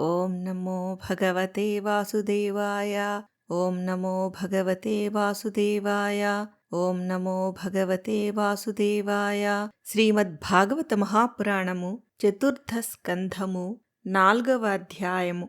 ఓం నమో భగవతే వాసుదేవాయ. ఓం నమో భగవతే వాసుదేవాయ. ఓం నమో భగవతే వాసుదేవాయ. శ్రీమద్భాగవత మహాపురాణము చతుర్థ స్కంధము నాల్గవ అధ్యాయము.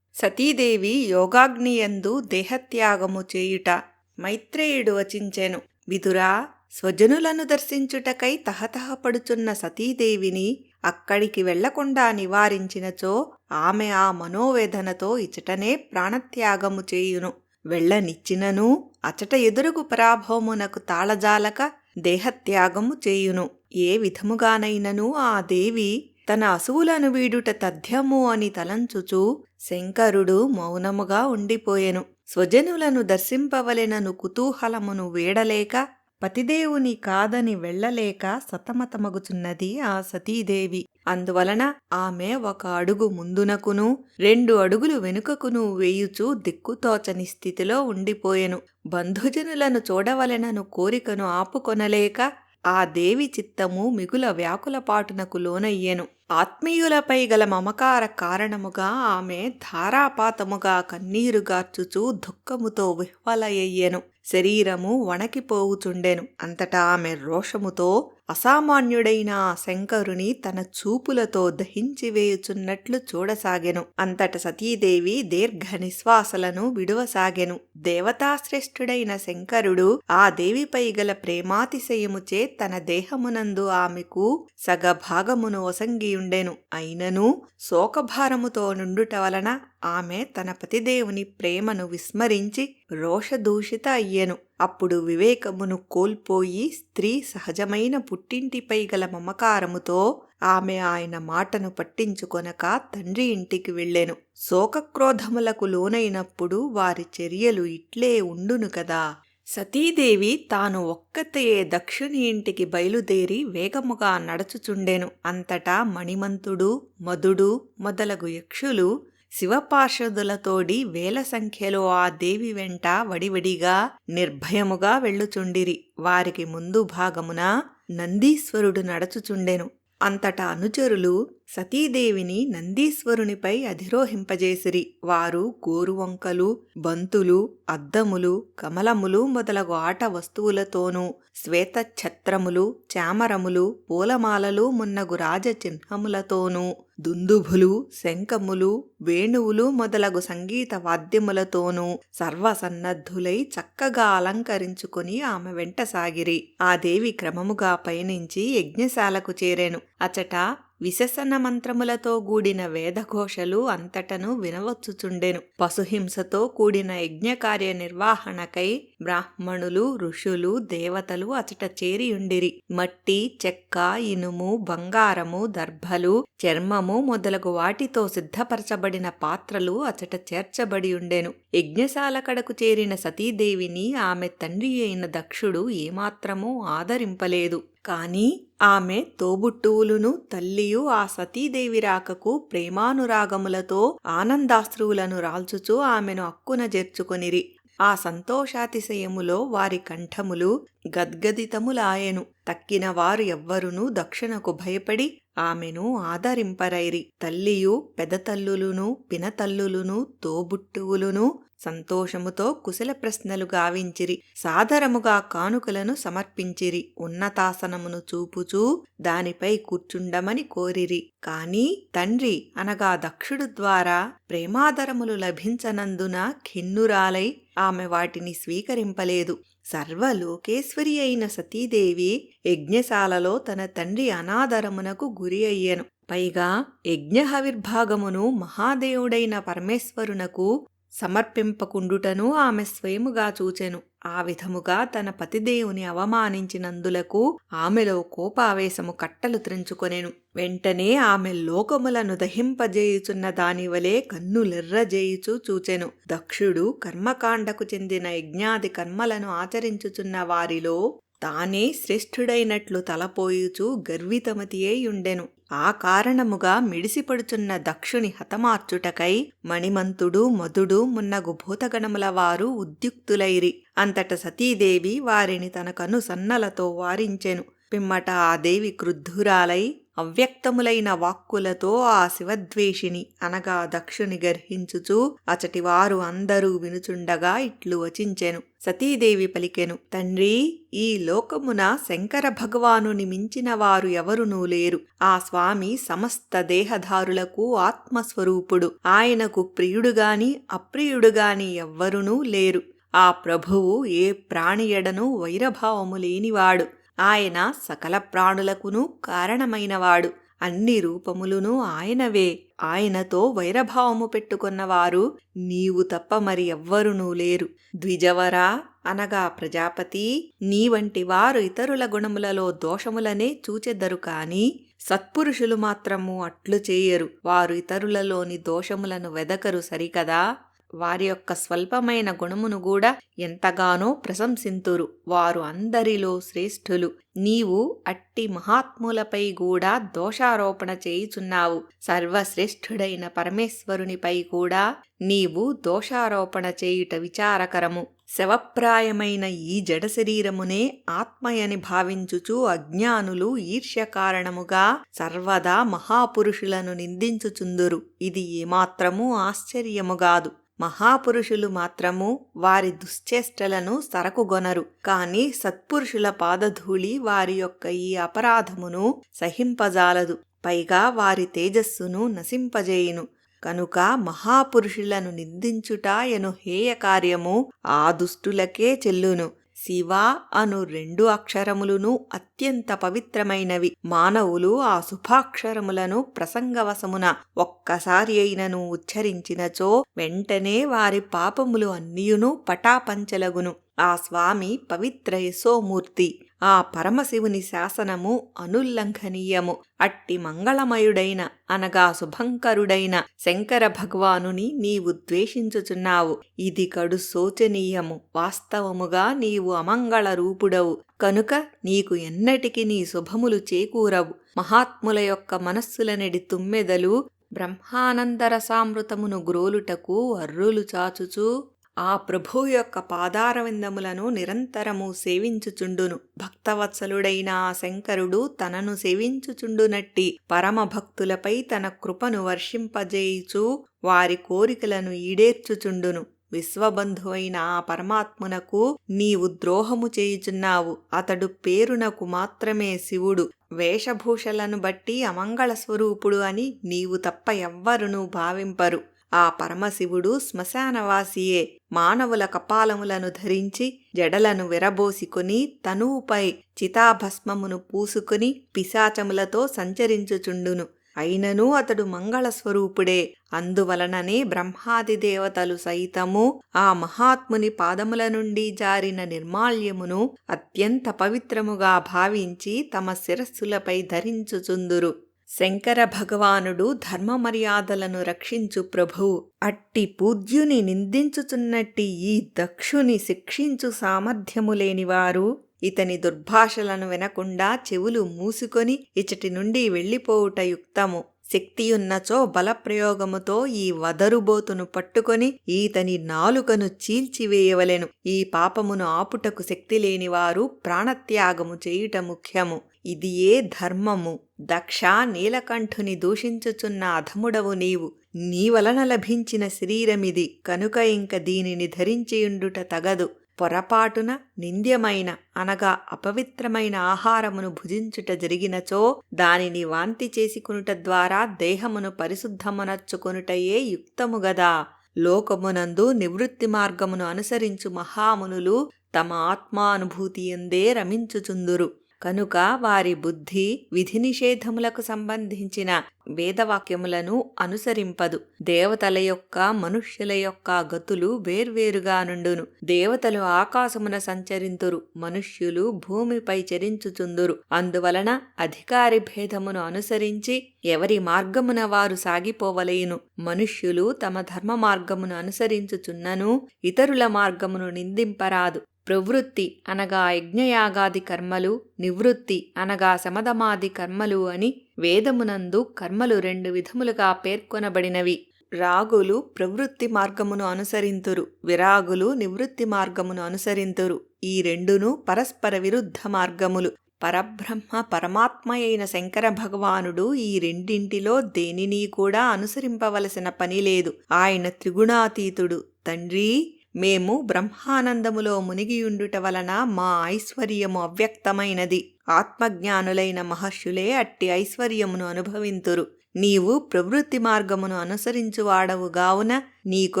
సతీదేవి యోగాగ్నియందు దేహత్యాగము చేయుట మైత్రేయుడు వచించెను. విదురా స్వజనులను దర్శించుటకై తహతహపడుచున్న సతీదేవిని అక్కడికి వెళ్ళకుండా నివారించినచో ఆమె ఆ మనోవేదనతో ఇచటనే ప్రాణత్యాగము చేయును. వెళ్ళనిచ్చినను అచట ఎదురుగు పరాభవమునకు తాళజాలక దేహత్యాగము చేయును. ఏ విధముగానైనను ఆ దేవి తన అసువులను వీడుట తథ్యము అని తలంచుచూ శంకరుడు మౌనముగా ఉండిపోయెను. స్వజనులను దర్శింపవలెనను కుతూహలమును వీడలేక పతిదేవుని కాదని వెళ్ళలేక సతమతమగుచున్నది ఆ సతీదేవి. అందువలన ఆమె ఒక అడుగు ముందునకును రెండు అడుగులు వెనుకకును వేయుచూ దిక్కుతోచని స్థితిలో ఉండిపోయెను. బంధుజనులను చూడవలెనను కోరికను ఆపుకొనలేక ఆ దేవి చిత్తము మిగుల వ్యాకులపాటునకు లోనయ్యెను. ఆత్మీయులపై గల మమకార కారణముగా ఆమె ధారాపాతముగా కన్నీరుగార్చుచూ దుఃఖముతో విహ్వలయ్యెను. శరీరము వణకిపోవుచుండెను అంతటా ఆమె రోషముతో అసామాన్యుడైన ఆ శంకరుని తన చూపులతో దహించివేయుచున్నట్లు చూడసాగెను. అంతట సతీదేవి దీర్ఘ నిశ్వాసలను విడువసాగెను. దేవతాశ్రేష్ఠుడైన శంకరుడు ఆ దేవిపై గల ప్రేమాతిశయముచే తన దేహమునందు ఆమెకు సగభాగమును ఒసంగియుండెను అయినను శోకభారముతో నుండుట వలన ఆమె తన పతిదేవుని ప్రేమను విస్మరించి రోషదూషిత అయ్యెను. అప్పుడు వివేకమును కోల్పోయి స్త్రీ సహజమైన పుట్టింటిపై గల మమకారముతో ఆమె ఆయన మాటను పట్టించుకొనక తండ్రి ఇంటికి వెళ్ళెను. శోకక్రోధములకు లోనైనప్పుడు వారి చర్యలు ఇట్లే ఉండును కదా. సతీదేవి తాను ఒక్కతయే దక్షిణి ఇంటికి బయలుదేరి వేగముగా నడచుచుండెను. అంతటా మణిమంతుడు మధుడు మొదలగు యక్షులు శివపార్షదులతోడి వేల సంఖ్యలో ఆ దేవి వెంట వడివడిగా నిర్భయముగా వెళ్ళుచుండిరి. వారికి ముందు భాగమున నందీశ్వరుడు నడచుచుండెను. అంతటా అనుచరులు సతీదేవిని నందీశ్వరునిపై అధిరోహింపజేసిరి. వారు గోరువంకలు బంతులు అద్దములు కమలములు మొదలగు ఆట వస్తువులతోనూ శ్వేతఛత్రములు చామరములు పూలమాలలు మున్నగు రాజచిహ్నములతోనూ దుందుభులు శంఖములు వేణువులు మొదలగు సంగీత వాద్యములతోనూ సర్వసన్నద్ధులై చక్కగా అలంకరించుకుని ఆమె వెంట సాగిరి. ఆ దేవి క్రమముగా పయనించి యజ్ఞశాలకు చేరెను. అచట విశసన మంత్రములతో కూడిన వేదఘోషలు అంతటను వినవచ్చుచుండెను. పశుహింసతో కూడిన యజ్ఞకార్య నిర్వహణకై బ్రాహ్మణులు ఋషులు దేవతలు అచట చేరియుండిరి. మట్టి చెక్క ఇనుము బంగారము దర్భలు చర్మము మొదలగు వాటితో సిద్ధపరచబడిన పాత్రలు అచట చేర్చబడి ఉండెను యజ్ఞశాల కడకు చేరిన సతీదేవిని ఆమె తండ్రి అయిన దక్షుడు ఏమాత్రమూ ఆదరింపలేదు. కాని ఆమె తోబుట్టువులును తల్లియు ఆ సతీదేవి రాకకు ప్రేమానురాగములతో ఆనందాశ్రువులను రాల్చుచూ ఆమెను అక్కున చేర్చుకొనిరి ఆ సంతోషాతిశయములో వారి కంఠములు గద్గదితములాయెను. తక్కిన వారు ఎవ్వరునూ దక్షిణకు భయపడి ఆమెను ఆదరింపరైరి. తల్లియు పెదతల్లులును పినతల్లులును తోబుట్టువులును సంతోషముతో కుశల ప్రశ్నలు గావించిరి. సాదరముగా కానుకలను సమర్పించిరి. ఉన్నతాసనమును చూపుచూ దానిపై కూర్చుండమని కోరిరి. కాని తండ్రి అనగా దక్షుడు ద్వారా ప్రేమాదరములు లభించనందున ఖిన్నురాలై ఆమె వాటిని స్వీకరింపలేదు. సర్వలోకేశ్వరి అయిన సతీదేవి యజ్ఞశాలలో తన తండ్రి అనాదరమునకు గురి అయ్యెను. పైగా యజ్ఞహవిర్భాగమును మహాదేవుడైన పరమేశ్వరునకు సమర్పింపకుండుటను ఆమె స్వయముగా చూచెను. ఆ విధముగా తన పతిదేవుని అవమానించినందులకు ఆమెలో కోపావేశము కట్టలు త్రించుకొనెను. వెంటనే ఆమె లోకములను దహింపజేయుచున్న దానివలే కన్నులెర్రజేయుచు చూచెను. దక్షుడు కర్మకాండకు చెందిన యజ్ఞాది కర్మలను ఆచరించుచున్న వారిలో తానే శ్రేష్ఠుడైనట్లు తలపోయుచూ గర్వితమతియేయుండెను ఆ కారణముగా మిడిసిపడుచున్న దక్షుని హతమార్చుటకై మణిమంతుడు మధుడు మున్నగు భూతగణముల వారు ఉద్యుక్తులైరి. అంతట సతీదేవి వారిని తన కను సన్నలతో వారించెను. పిమ్మట ఆ దేవి క్రుద్ధురాలై అవ్యక్తములైన వాక్కులతో ఆ శివద్వేషిని అనగా దక్షుని గర్హించుచు అచటి వారు అందరూ వినుచుండగా ఇట్లు వచించెను. సతీదేవి పలికెను తండ్రి ఈ లోకమున శంకర భగవానుని మించిన వారు ఎవరునూ లేరు. ఆ స్వామి సమస్త దేహధారులకు ఆత్మస్వరూపుడు. ఆయనకు ప్రియుడుగాని అప్రియుడుగాని ఎవ్వరునూ లేరు. ఆ ప్రభువు ఏ ప్రాణియడను వైరభావము లేనివాడు. ఆయన సకల ప్రాణులకును కారణమైనవాడు. అన్ని రూపములును ఆయనవే. ఆయనతో వైరభావము పెట్టుకున్నవారు నీవు తప్ప మరి ఎవ్వరునూ లేరు. ద్విజవరా అనగా ప్రజాపతి నీ వంటి వారు ఇతరుల గుణములలో దోషములనే చూచెదరు కాని సత్పురుషులు మాత్రము అట్లు చేయరు. వారు ఇతరులలోని దోషములను వెదకరు సరికదా? వారి యొక్క స్వల్పమైన గుణమును కూడా ఎంతగానో ప్రశంసింతురు. వారు అందరిలో శ్రేష్ఠులు. నీవు అట్టి మహాత్ములపై కూడా దోషారోపణ చేయుచున్నావు. సర్వశ్రేష్ఠుడైన పరమేశ్వరునిపై కూడా నీవు దోషారోపణ చేయుట విచారకరము. శవప్రాయమైన ఈ జడ శరీరమునే ఆత్మయని భావించుచు అజ్ఞానులు ఈర్ష్య కారణముగా సర్వదా మహాపురుషులను నిందించుచుందురు. ఇది ఏమాత్రమూ ఆశ్చర్యముగాదు మహాపురుషులు మాత్రము వారి దుశ్చేష్టలను సరకుగొనరు. కాని సత్పురుషుల పాదధూళి వారి యొక్క ఈ అపరాధమును సహింపజాలదు. పైగా వారి తేజస్సును నశింపజేయును. కనుక మహాపురుషులను నిందించుట ఎను హేయ కార్యము ఆ దుష్టులకే చెల్లును. శివ అను రెండు అక్షరములును అత్యంత పవిత్రమైనవి. మానవులు ఆ శుభాక్షరములను ప్రసంగవశమున ఒక్కసారి అయినను ఉచ్చరించినచో వెంటనే వారి పాపములు అన్నియును పటాపంచలగును. ఆ స్వామి పవిత్ర యశోమూర్తి. ఆ పరమశివుని శాసనము అనుల్లంఘనీయము. అట్టి మంగళమయుడైన అనగా శుభంకరుడైన శంకర భగవానుని నీవు ద్వేషించుచున్నావు. ఇది కడు శోచనీయము. వాస్తవముగా నీవు అమంగళ రూపుడవు. కనుక నీకు ఎన్నటికి నీ శుభములు చేకూరవు. మహాత్ముల యొక్క మనస్సులనెడి తుమ్మెదలు బ్రహ్మానందరసామృతమును గ్రోలుటకు అర్రులు చాచుచూ ఆ ప్రభు యొక్క పాదారవిందములను నిరంతరము సేవించుచుండును. భక్తవత్సలుడైన ఆ శంకరుడు తనను సేవించుచుండునట్టి పరమభక్తులపై తన కృపను వర్షింపజేయుచు వారి కోరికలను ఈడేర్చుచుండును. విశ్వబంధువైన ఆ పరమాత్మునకు నీవు ద్రోహము చేయుచున్నావు. అతడు పేరునకు మాత్రమే శివుడు. వేషభూషలను బట్టి అమంగళ స్వరూపుడు అని నీవు తప్ప ఎవ్వరునూ భావింపరు. ఆ పరమశివుడు శ్మశానవాసియే. మానవుల కపాలములను ధరించి జడలను విరబోసికొని తనువుపై చితాభస్మమును పూసుకుని పిశాచములతో సంచరించుచుండును. అయినను అతడు మంగళస్వరూపుడే. అందువలననే బ్రహ్మాది దేవతలు సైతము ఆ మహాత్ముని పాదముల నుండి జారిన నిర్మాల్యమును అత్యంత పవిత్రముగా భావించి తమ శిరస్సులపై ధరించుచుందురు. శంకర భగవానుడు ధర్మ మర్యాదలను రక్షించు ప్రభు. అట్టి పూజ్యుని నిందించుచున్నట్టి ఈ దక్షుని శిక్షించు సామర్థ్యము లేనివారు ఇతని దుర్భాషలను వినకుండా చెవులు మూసుకొని ఇచటి నుండి వెళ్ళిపోవుట యుక్తము. శక్తియున్నచో బలప్రయోగముతో ఈ వదరుబోతును పట్టుకొని ఈతని నాలుకను చీల్చివేయవలెను. ఈ పాపమును ఆపుటకు శక్తి లేనివారు ప్రాణత్యాగము చేయుట ముఖ్యము. ఇది ఏ ధర్మము? దక్ష నీలకంఠుని దూషించుచున్న అధముడవు నీవు. నీ వలన లభించిన శరీరమిది. కనుక ఇంక దీనిని ధరించియుండుట తగదు. పొరపాటున నింద్యమైన అనగా అపవిత్రమైన ఆహారమును భుజించుట జరిగినచో దానిని వాంతి చేసుకునుట ద్వారా దేహమును పరిశుద్ధమునర్చుకొనుటయే యుక్తము గదా. లోకమునందు నివృత్తి మార్గమును అనుసరించు మహామునులు తమ ఆత్మానుభూతి ఎందే రమించుచుందురు. కనుక వారి బుద్ధి విధి నిషేధములకు సంబంధించిన వేదవాక్యములను అనుసరింపదు. దేవతల యొక్క మనుష్యుల యొక్క గతులు వేర్వేరుగా నుండును. దేవతలు ఆకాశమున సంచరింతురు మనుష్యులు భూమిపై చరించుచుందురు. అందువలన అధికారి భేదమును అనుసరించి ఎవరి మార్గమున వారు సాగిపోవలేను మనుష్యులు తమ ధర్మ మార్గమును అనుసరించుచున్నను ఇతరుల మార్గమును నిందింపరాదు. ప్రవృత్తి అనగా యజ్ఞయాగాది కర్మలు నివృత్తి అనగా సమధమాది కర్మలు అని వేదమునందు కర్మలు రెండు విధములుగా పేర్కొనబడినవి. రాగులు ప్రవృత్తి మార్గమును అనుసరింతురు విరాగులు నివృత్తి మార్గమును అనుసరింతురు. ఈ రెండును పరస్పర విరుద్ధ మార్గములు. పరబ్రహ్మ పరమాత్మయైన శంకర భగవానుడు ఈ రెండింటిలో దేనిని కూడా అనుసరింపవలసిన పని లేదు. ఆయన త్రిగుణాతీతుడు. తండ్రి మేము బ్రహ్మానందములో మునిగియుండుట వలన మా ఐశ్వర్యము అవ్యక్తమైనది. ఆత్మజ్ఞానులైన మహర్షులే అట్టి ఐశ్వర్యమును అనుభవింతురు. నీవు ప్రవృత్తి మార్గమును అనుసరించువాడవు గావున నీకు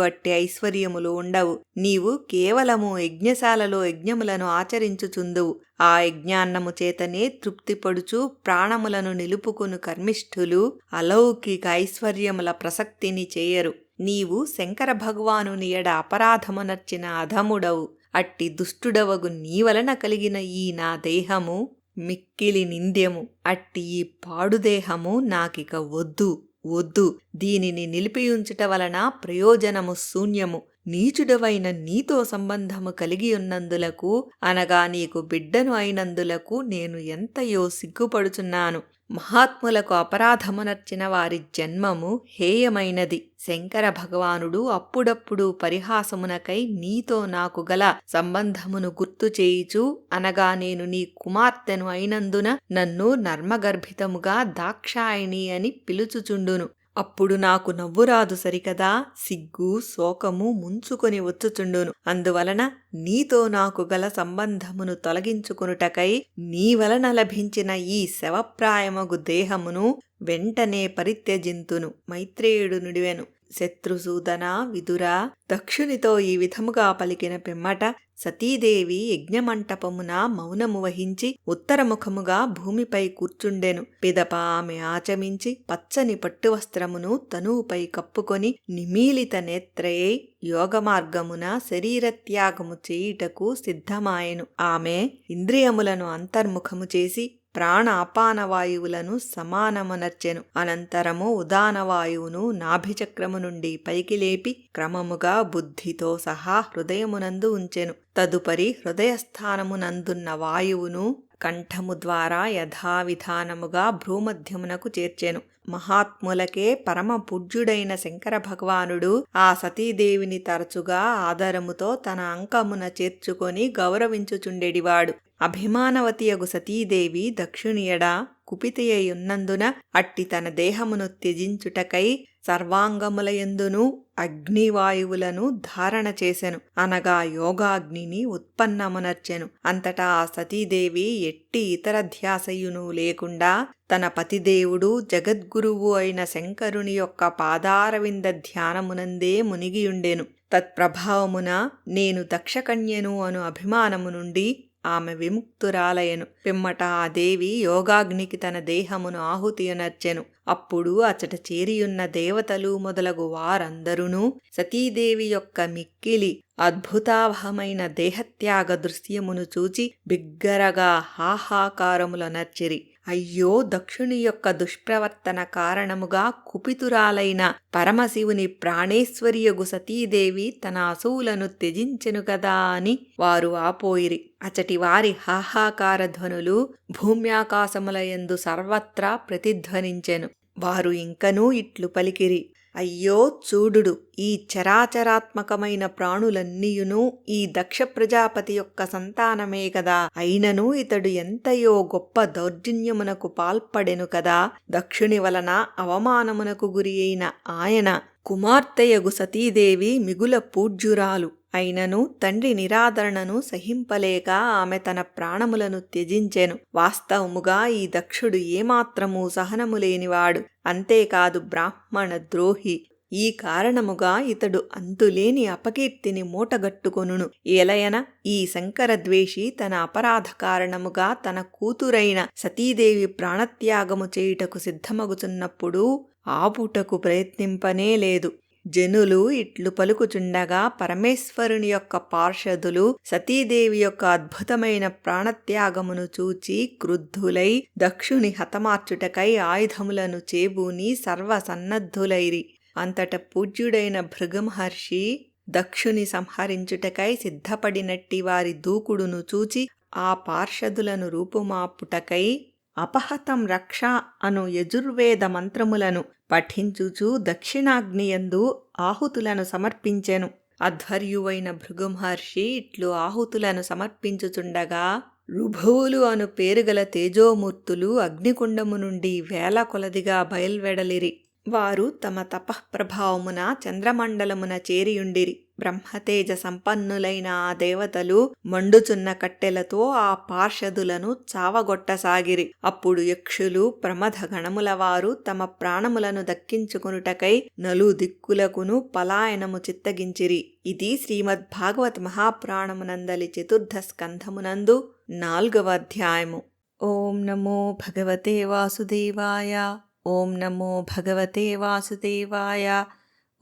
అట్టి ఐశ్వర్యములు ఉండవు. నీవు కేవలము యజ్ఞశాలలో యజ్ఞములను ఆచరించుచుందువు. ఆ యజ్ఞాన్నము చేతనే తృప్తిపడుచు ప్రాణములను నిలుపుకును కర్మిష్ఠులు అలౌకిక ఐశ్వర్యముల ప్రసక్తిని చేయరు. నీవు శంకర భగవానుని ఎడ అపరాధమునర్చిన అధముడవు. అట్టి దుష్టుడవగు నీ వలన కలిగిన ఈ నా దేహము మిక్కిలి నింద్యము. అట్టి ఈ పాడుదేహము నాకిక వద్దు వద్దు. దీనిని నిలిపియుంచుట వలన ప్రయోజనము శూన్యము. నీచుడవైన నీతో సంబంధము కలిగి ఉన్నందులకు అనగా నీకు బిడ్డను అయినందులకు నేను ఎంతయో సిగ్గుపడుచున్నాను. మహాత్ములకు అపరాధమునర్చిన వారి జన్మము హేయమైనది. శంకర భగవానుడు అప్పుడప్పుడు పరిహాసమునకై నీతో నాకు గల సంబంధమును గుర్తు చేయుచు అనగా నేను నీ కుమార్తెను అయినందున నన్ను నర్మగర్భితముగా దాక్షాయణి అని పిలుచుచుండును. అప్పుడు నాకు నవ్వురాదు సరికదా. సిగ్గు శోకము ముంచుకొని వచ్చుచుండును. అందువలన నీతో నాకు గల సంబంధమును తొలగించుకొనుటకై నీ వలన లభించిన ఈ శవప్రాయమగు దేహమును వెంటనే పరిత్యజింతును. మైత్రేయుడు నుడివెను. శత్రుసూదన విదుర. దక్షునితో ఈ విధముగా పలికిన పిమ్మట సతీదేవి యజ్ఞమంటపమున మౌనము వహించి ఉత్తరముఖముగా భూమిపై కూర్చుండెను. పిదప ఆమె ఆచమించి పచ్చని పట్టువస్త్రమును తనువుపై కప్పుకొని నిమీలిత నేత్రయై యోగమార్గమున శరీరత్యాగము చేయుటకు సిద్ధమాయెను. ఆమె ఇంద్రియములను అంతర్ముఖము చేసి ప్రాణ అపాన వాయువులను సమానమనర్చెను. అనంతరము ఉదానవాయువును నాభిచక్రము నుండి పైకి లేపి క్రమముగా బుద్ధితో సహా హృదయమునందు ఉంచెను. తదుపరి హృదయస్థానమునందున్న వాయువును కంఠము ద్వారా యథావిధానముగా భ్రూమధ్యమునకు చేర్చెను. మహాత్ములకే పరమ పూజ్యుడైన శంకర భగవానుడు ఆ సతీదేవిని తరచుగా ఆదరముతో తన అంకమున చేర్చుకొని గౌరవించుచుండెడివాడు. అభిమానవతియగు సతీదేవి దక్షిణియడ కుపితయ్యున్నందున అట్టి తన దేహమును త్యజించుటకై సర్వాంగములయందును అగ్నివాయువులను ధారణ చేసెను. అనగా యోగాగ్నిని ఉత్పన్నమునర్చెను. అంతటా ఆ సతీదేవి ఎట్టి ఇతర ధ్యాసయును లేకుండా తన పతిదేవుడు జగద్గురువు అయిన శంకరుని యొక్క పాదారవింద ధ్యానమునందే మునిగియుండెను. తత్ప్రభావమున నేను దక్షకన్యను అను అభిమానము నుండి ఆమె విముక్తురాలయను. పిమ్మట ఆ దేవి యోగాగ్నికి తన దేహమును ఆహుతియునర్చెను. అప్పుడు అచట చేరియున్న దేవతలు మొదలగు వారందరూనూ సతీదేవి యొక్క మిక్కిలి అద్భుతావహమైన దేహత్యాగ దృశ్యమును చూచి బిగ్గరగా హాహాకారములనర్చిరి. అయ్యో దక్షుని యొక్క దుష్ప్రవర్తన కారణముగా కుపితురాలైన పరమశివుని ప్రాణేశ్వరియగు సతీదేవి తన అసువులను త్యజించెను కదా అని వారు ఆపోయిరి. అచటి వారి హాహాకార ధ్వనులు భూమ్యాకాశములయందు సర్వత్రా ప్రతిధ్వనించెను. వారు ఇంకనూ ఇట్లు పలికిరి. అయ్యో చూడుడు ఈ చరాచరాత్మకమైన ప్రాణులన్నీయును ఈ దక్ష ప్రజాపతి యొక్క సంతానమే కదా అయినను ఇతడు ఎంతయో గొప్ప దౌర్జన్యమునకు పాల్పడెను కదా. దక్షుని వలన అవమానమునకు గురి అయిన ఆయన కుమార్తెయగు సతీదేవి మిగుల పూజ్యురాలు. అయినను తండ్రి నిరాదరణను సహింపలేక ఆమె తన ప్రాణములను త్యజించెను. వాస్తవముగా ఈ దక్షుడు ఏమాత్రమూ సహనము లేనివాడు. అంతేకాదు బ్రాహ్మణ ద్రోహి. ఈ కారణముగా ఇతడు అంతులేని అపకీర్తిని మూటగట్టుకొనును. ఎలయన ఈ శంకరద్వేషి తన అపరాధ కారణముగా తన కూతురైన సతీదేవి ప్రాణత్యాగము చేయుటకు సిద్ధమగుచున్నప్పుడు ఆపుటకు ప్రయత్నింపనే లేదు. జనులు ఇట్లు పలుకుచుండగా పరమేశ్వరుని యొక్క పార్షదులు సతీదేవి యొక్క అద్భుతమైన ప్రాణత్యాగమును చూచి క్రుద్ధులై దక్షుని హతమార్చుటకై ఆయుధములను చేబూని సర్వసన్నద్ధులైరి. అంతట పూజ్యుడైన భృగమహర్షి దక్షుని సంహరించుటకై సిద్ధపడినట్టి వారి దూకుడును చూచి ఆ పార్షదులను రూపుమాపుటకై అపహతం రక్ష అను యజుర్వేద మంత్రములను పఠించుచు దక్షిణాగ్నియందు ఆహుతులను సమర్పించెను. అధ్వర్యువైన భృగుమహర్షి ఇట్లు ఆహుతులను సమర్పించుచుండగా రుభువులు అను పేరుగల తేజోమూర్తులు అగ్నికుండము నుండి వేల కొలదిగా బయల్వెడలిరి. వారు తమ తపఃప్రభావమున చంద్రమండలమున చేరియుండిరి. బ్రహ్మతేజ సంపన్నులైన ఆ దేవతలు మండుచున్న కట్టెలతో ఆ పార్షదులను చావగొట్టసాగిరి. అప్పుడు యక్షులు ప్రమథ గణముల వారు తమ ప్రాణములను దక్కించుకొనుటకై నలు దిక్కులకును పలాయనము చిత్తగించిరి. ఇది శ్రీమద్భాగవత్ మహాపురాణమునందలి చతుర్థ స్కంధమునందు నాల్గవ అధ్యాయము. ఓం నమో భగవతే వాసుదేవాయ. ఓం నమో భగవతే వాసుదేవాయ.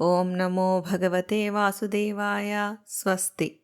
ఓం నమో భగవతే వాసుదేవాయ. స్వస్తి.